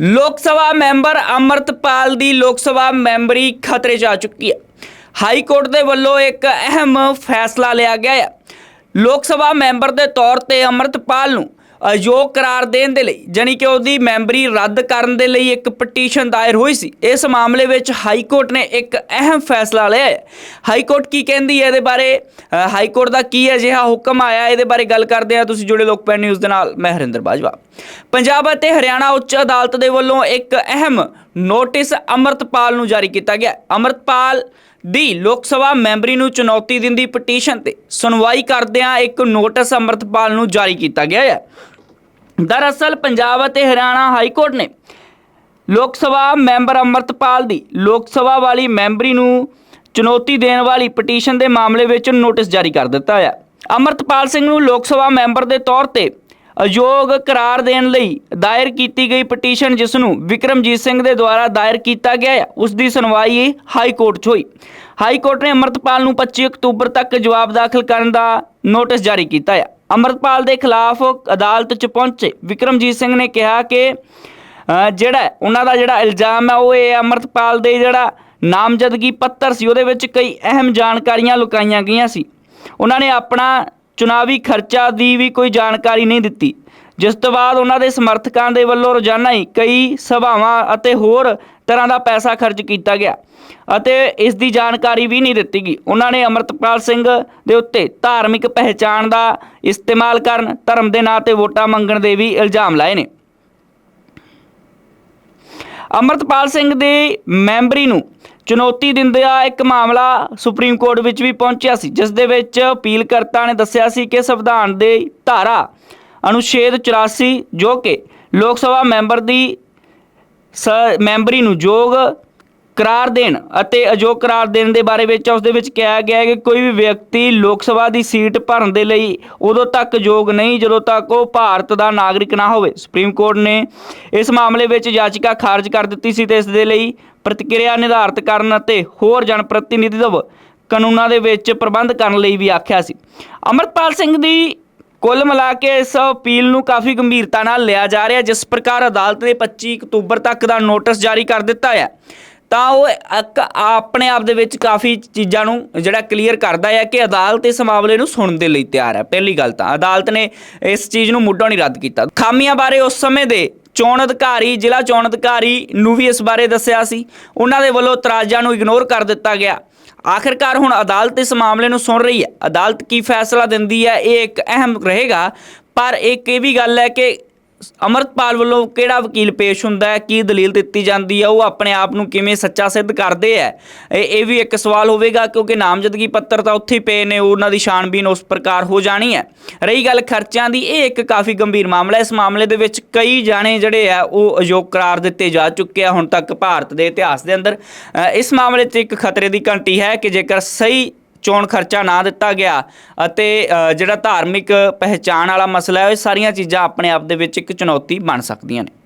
ਲੋਕ ਸਭਾ ਮੈਂਬਰ ਅਮਰਤਪਾਲ ਦੀ ਲੋਕ ਸਭਾ ਮੈਂਬਰੀ ਖਤਰੇ 'ਚ ਆ ਚੁੱਕੀ ਹੈ। ਹਾਈ ਕੋਰਟ ਦੇ ਵੱਲੋਂ ਇੱਕ ਅਹਿਮ ਫੈਸਲਾ ਲਿਆ ਗਿਆ ਹੈ। ਲੋਕ ਸਭਾ ਮੈਂਬਰ ਦੇ ਤੌਰ ਤੇ ਅਮਰਤਪਾਲ ਨੂੰ ਅਯੋਗ ਕਰਾਰ ਦੇਣ ਦੇ ਲਈ, ਜਾਣੀ ਕਿ ਉਹਦੀ ਮੈਂਬਰੀ ਰੱਦ ਕਰਨ ਦੇ ਲਈ ਇੱਕ ਪਟੀਸ਼ਨ ਦਾਇਰ ਹੋਈ ਸੀ। ਇਸ ਮਾਮਲੇ ਵਿੱਚ ਹਾਈ ਕੋਰਟ ਨੇ ਇੱਕ ਅਹਿਮ ਫੈਸਲਾ ਲਿਆ ਹੈ। ਹਾਈ ਕੋਰਟ ਕੀ ਕਹਿੰਦੀ ਹੈ ਇਹਦੇ ਬਾਰੇ? ਹਾਈ ਕੋਰਟ ਦਾ ਕੀ ਅਜਿਹਾ ਹੁਕਮ ਆਇਆ ਇਹਦੇ ਬਾਰੇ ਗੱਲ ਕਰਦੇ ਹਾਂ। ਤੁਸੀਂ ਜੁੜੇ ਲੋਕਪੈਨ ਨਿਊਜ਼ ਦੇ ਨਾਲ, ਮੈਂ ਹਰਿੰਦਰ ਬਾਜਵਾ। ਪੰਜਾਬ ਅਤੇ ਹਰਿਆਣਾ ਉੱਚ ਅਦਾਲਤ ਦੇ ਵੱਲੋਂ ਇੱਕ ਅਹਿਮ ਨੋਟਿਸ ਅਮਰਤਪਾਲ ਨੂੰ ਜਾਰੀ ਕੀਤਾ ਗਿਆ ਹੈ। ਅਮਰਤਪਾਲ ਦੀ ਲੋਕ ਸਭਾ ਮੈਂਬਰੀ ਨੂੰ ਚੁਣੌਤੀ ਦਿੰਦੀ ਪਟੀਸ਼ਨ ਤੇ ਸੁਣਵਾਈ ਕਰਦਿਆਂ ਇੱਕ ਨੋਟਿਸ ਅਮਰਤਪਾਲ ਨੂੰ ਜਾਰੀ ਕੀਤਾ ਗਿਆ ਹੈ ਦਰਅਸਲ, ਪੰਜਾਬ ਅਤੇ ਹਰਿਆਣਾ ਹਾਈ ਕੋਰਟ ਨੇ ਲੋਕ ਸਭਾ ਮੈਂਬਰ ਅਮਰਤਪਾਲ ਦੀ ਲੋਕ ਸਭਾ ਵਾਲੀ ਮੈਂਬਰੀ ਨੂੰ ਚੁਣੌਤੀ ਦੇਣ ਵਾਲੀ ਪਟੀਸ਼ਨ ਦੇ ਮਾਮਲੇ ਵਿੱਚ ਨੋਟਿਸ ਜਾਰੀ ਕਰ ਦਿੱਤਾ ਹੈ ਅਮਰਤਪਾਲ ਸਿੰਘ ਨੂੰ ਲੋਕ ਸਭਾ ਮੈਂਬਰ ਦੇ ਤੌਰ ਤੇ ਅਯੋਗ ਕਰਾਰ ਦੇਣ ਲਈ ਦਾਇਰ ਕੀਤੀ ਗਈ ਪਟੀਸ਼ਨ ਜਿਸ ਨੂੰ ਵਿਕਰਮਜੀਤ ਸਿੰਘ ਦੇ ਦੁਆਰਾ ਦਾਇਰ ਕੀਤਾ ਗਿਆ ਹੈ ਉਸ ਦੀ ਸੁਣਵਾਈ ਹਾਈ ਕੋਰਟ 'ਚ ਹੋਈ। ਹਾਈ ਕੋਰਟ ਨੇ ਅਮਰਤਪਾਲ ਨੂੰ 25 ਅਕਤੂਬਰ ਤੱਕ ਜਵਾਬ ਦਾਖਲ ਕਰਨ ਦਾ ਨੋਟਿਸ ਜਾਰੀ ਕੀਤਾ ਹੈ। ਅਮਰਤਪਾਲ ਦੇ ਖਿਲਾਫ ਅਦਾਲਤ 'ਚ ਪਹੁੰਚੇ ਵਿਕਰਮਜੀਤ ਸਿੰਘ ਨੇ ਕਿਹਾ ਕਿ ਜਿਹੜਾ ਉਹਨਾਂ ਦਾ ਜਿਹੜਾ ਇਲਜ਼ਾਮ ਹੈ ਉਹ ਇਹ ਹੈ, ਅਮਰਤਪਾਲ ਦੇ ਜਿਹੜਾ ਨਾਮਜ਼ਦਗੀ ਪੱਤਰ ਸੀ ਉਹਦੇ ਵਿੱਚ ਕਈ ਅਹਿਮ ਜਾਣਕਾਰੀਆਂ ਲੁਕਾਈਆਂ ਗਈਆਂ ਸੀ। ਉਹਨਾਂ ਨੇ ਆਪਣਾ ਚੁਣਾਵੀ ਖਰਚਾ ਦੀ ਵੀ ਕੋਈ ਜਾਣਕਾਰੀ ਨਹੀਂ ਦਿੱਤੀ। ਜਿਸ ਤੋਂ ਬਾਅਦ ਉਹਨਾਂ ਦੇ ਸਮਰਥਕਾਂ ਦੇ ਵੱਲੋਂ ਰੋਜ਼ਾਨਾ ਹੀ ਕਈ ਸਭਾਵਾਂ ਅਤੇ ਹੋਰ ਤਰ੍ਹਾਂ ਦਾ ਪੈਸਾ ਖਰਚ ਕੀਤਾ ਗਿਆ ਅਤੇ ਇਸ ਦੀ ਜਾਣਕਾਰੀ ਵੀ ਨਹੀਂ ਦਿੱਤੀ ਗਈ। ਉਹਨਾਂ ਨੇ ਅਮਰਤਪਾਲ ਸਿੰਘ ਦੇ ਉੱਤੇ ਧਾਰਮਿਕ ਪਹਿਚਾਣ ਦਾ ਇਸਤੇਮਾਲ ਕਰਨ, ਧਰਮ ਦੇ ਨਾਂ ਤੇ ਵੋਟਾਂ ਮੰਗਣ ਦੇ ਵੀ ਇਲਜ਼ਾਮ ਲਾਏ ਨੇ। ਅਮਰਤਪਾਲ ਸਿੰਘ ਦੀ ਮੈਂਬਰੀ ਨੂੰ ਚੁਣੌਤੀ ਦਿੰਦਿਆਂ ਇੱਕ ਮਾਮਲਾ ਸੁਪਰੀਮ ਕੋਰਟ ਵਿੱਚ ਵੀ ਪਹੁੰਚਿਆ ਸੀ, ਜਿਸ ਦੇ ਵਿੱਚ ਅਪੀਲਕਰਤਾ ਨੇ ਦੱਸਿਆ ਸੀ ਕਿ ਸੰਵਿਧਾਨ ਦੇ ਧਾਰਾ ਅਨੁਛੇਦ 84 ਜੋ ਕਿ ਲੋਕ ਸਭਾ ਮੈਂਬਰ ਦੀ ਸ, ਮੈਂਬਰੀ ਨੂੰ ਯੋਗ ਕਰਾਰ ਦੇਣ ਅਤੇ ਅਯੋਗ ਕਰਾਰ ਦੇਣ ਦੇ ਬਾਰੇ ਵਿੱਚ ਉਸ ਦੇ ਵਿੱਚ ਕਿਹਾ ਗਿਆ ਹੈ ਕਿ ਕੋਈ ਵੀ ਵਿਅਕਤੀ ਲੋਕ ਸਭਾ ਦੀ ਸੀਟ ਭਰਨ ਦੇ ਲਈ ਉਦੋਂ ਤੱਕ ਯੋਗ ਨਹੀਂ, ਜਦੋਂ ਤੱਕ ਉਹ ਭਾਰਤ ਦਾ ਨਾਗਰਿਕ ਨਾ ਹੋਵੇ। ਸੁਪਰੀਮ ਕੋਰਟ ਨੇ ਇਸ ਮਾਮਲੇ ਵਿੱਚ ਯਾਚਿਕਾ ਖਾਰਜ ਕਰ ਦਿੱਤੀ ਸੀ ਤੇ ਇਸ ਦੇ ਲਈ ਪ੍ਰਤੀਕਿਰਿਆ ਨਿਰਧਾਰਤ ਕਰਨ ਅਤੇ ਹੋਰ ਜਨਪ੍ਰਤੀਨਿਧਿਤਵ ਕਾਨੂੰਨਾਂ ਦੇ ਵਿੱਚ ਪ੍ਰਬੰਧ ਕਰਨ ਲਈ ਵੀ ਆਖਿਆ ਸੀ। ਅਮਰਪਾਲ ਸਿੰਘ ਦੀ ਕੁੱਲ ਮਿਲਾ ਕੇ ਇਸ ਅਪੀਲ ਨੂੰ ਕਾਫੀ ਗੰਭੀਰਤਾ ਨਾਲ ਲਿਆ ਜਾ ਰਿਹਾ, ਜਿਸ ਪ੍ਰਕਾਰ ਅਦਾਲਤ ਨੇ 25 ਅਕਤੂਬਰ ਤੱਕ ਦਾ ਨੋਟਿਸ ਜਾਰੀ ਕਰ ਦਿੱਤਾ ਹੈ। ਤਾਂ ਉਹ ਇੱਕ ਆਪਣੇ ਆਪ ਦੇ ਵਿੱਚ ਕਾਫੀ ਚੀਜ਼ਾਂ ਨੂੰ ਜਿਹੜਾ ਕਲੀਅਰ ਕਰਦਾ ਹੈ ਕਿ ਅਦਾਲਤ ਇਸ ਮਾਮਲੇ ਨੂੰ ਸੁਣਨ ਦੇ ਲਈ ਤਿਆਰ ਹੈ। ਪਹਿਲੀ ਗੱਲ ਤਾਂ ਅਦਾਲਤ ਨੇ ਇਸ ਚੀਜ਼ ਨੂੰ ਮੁੱਢੋਂ ਨਹੀਂ ਰੱਦ ਕੀਤਾ। ਖਾਮੀਆਂ ਬਾਰੇ ਉਸ ਸਮੇਂ ਦੇ ਚੋਣ ਅਧਿਕਾਰੀ, ਜ਼ਿਲ੍ਹਾ ਚੋਣ ਅਧਿਕਾਰੀ ਨੂੰ ਵੀ ਇਸ ਬਾਰੇ ਦੱਸਿਆ ਸੀ। ਉਹਨਾਂ ਦੇ ਵੱਲੋਂ ਤਰਾਜ਼ਾਂ ਨੂੰ ਇਗਨੋਰ ਕਰ ਦਿੱਤਾ ਗਿਆ। ਆਖਿਰਕਾਰ ਹੁਣ ਅਦਾਲਤ ਇਸ ਮਾਮਲੇ ਨੂੰ ਸੁਣ ਰਹੀ ਹੈ। ਅਦਾਲਤ ਕੀ ਫੈਸਲਾ ਦਿੰਦੀ ਹੈ ਇਹ ਇੱਕ ਅਹਿਮ ਰਹੇਗਾ, ਪਰ ਇੱਕ ਇਹ ਵੀ ਗੱਲ ਹੈ ਕਿ ਅਮਰਤਪਾਲ ਵੱਲੋਂ ਕਿਹੜਾ ਵਕੀਲ ਪੇਸ਼ ਹੁੰਦਾ ਹੈ, ਕੀ ਦਲੀਲ ਦਿੱਤੀ ਜਾਂਦੀ ਹੈ, ਉਹ ਆਪਣੇ ਆਪ ਨੂੰ ਕਿਵੇਂ ਸੱਚਾ ਸਿੱਧ ਕਰਦੇ ਹੈ? ਇਹ ਵੀ ਇੱਕ ਸਵਾਲ ਹੋਵੇਗਾ ਕਿਉਂਕਿ ਨਾਮਜ਼ਦਗੀ ਪੱਤਰ ਤਾਂ ਉੱਥੇ ਪਏ ਨੇ, ਉਹਨਾਂ ਦੀ ਛਾਣਬੀਨ ਉਸ ਪ੍ਰਕਾਰ ਹੋ ਜਾਣੀ ਹੈ। ਰਹੀ ਗੱਲ ਖਰਚਿਆਂ ਦੀ, ਇਹ ਇੱਕ ਕਾਫੀ ਗੰਭੀਰ ਮਾਮਲਾ ਹੈ। ਇਸ ਮਾਮਲੇ ਦੇ ਵਿੱਚ ਕਈ ਜਾਣੇ ਜਿਹੜੇ ਆ, ਉਹ ਅਯੋਗ ਕਰਾਰ ਦਿੱਤੇ ਜਾ ਚੁੱਕੇ ਆ ਹੁਣ ਤੱਕ ਭਾਰਤ ਦੇ ਇਤਿਹਾਸ ਦੇ ਅੰਦਰ। ਇਸ ਮਾਮਲੇ 'ਚ ਇੱਕ ਖਤਰੇ ਦੀ ਘੰਟੀ ਹੈ ਕਿ ਜੇਕਰ ਸਹੀ ਚੋਣ ਖਰਚਾ ਨਾ ਦਿੱਤਾ ਗਿਆ ਅਤੇ ਜਿਹੜਾ ਧਾਰਮਿਕ ਪਹਿਚਾਣ ਵਾਲਾ ਮਸਲਾ ਹੈ ਇਹ ਸਾਰੀਆਂ ਚੀਜ਼ਾਂ ਆਪਣੇ ਆਪ ਦੇ ਵਿੱਚ ਇੱਕ ਚੁਣੌਤੀ ਬਣ ਸਕਦੀਆਂ ਨੇ।